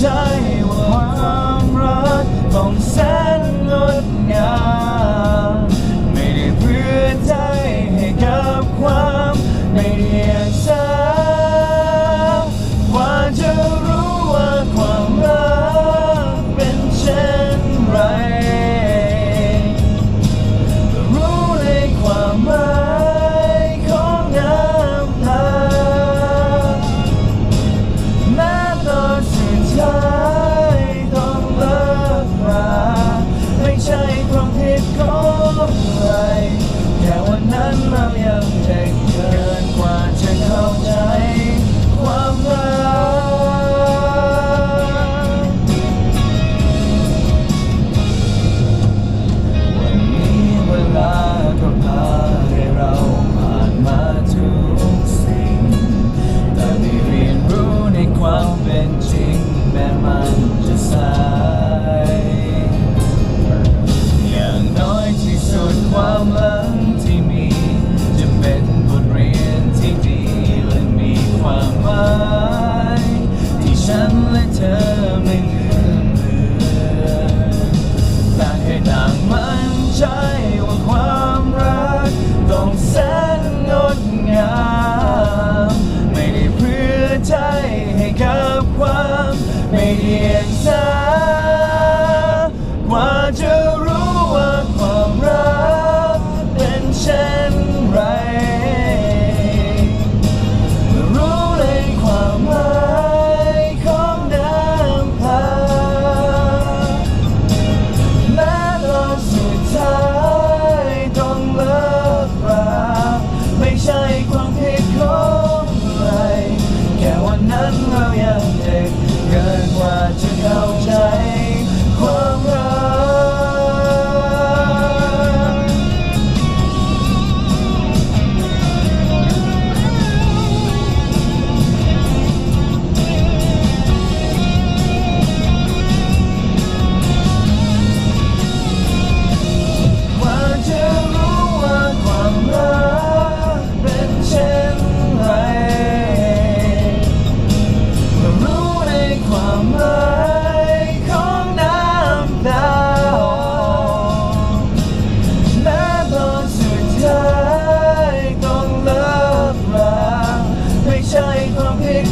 ใจว่าความรักต้องายที่ฉันและเธอไม่เหลือเหมือนต่างแค่ต่างมั่นใจว่าความรักต้องแสนงดงามไม่ได้เพื่อใจให้กับความไม่เดียงสา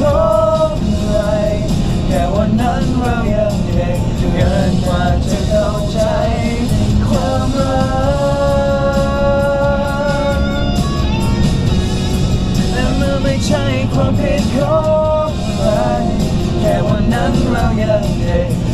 ของใครแค่วันนั้นเรายังเด็กเกินกว่าจะเข้าใจความรักและเมื่อไม่ใช่ความผิดของใครแค่วันนั้นเรายังเด็ก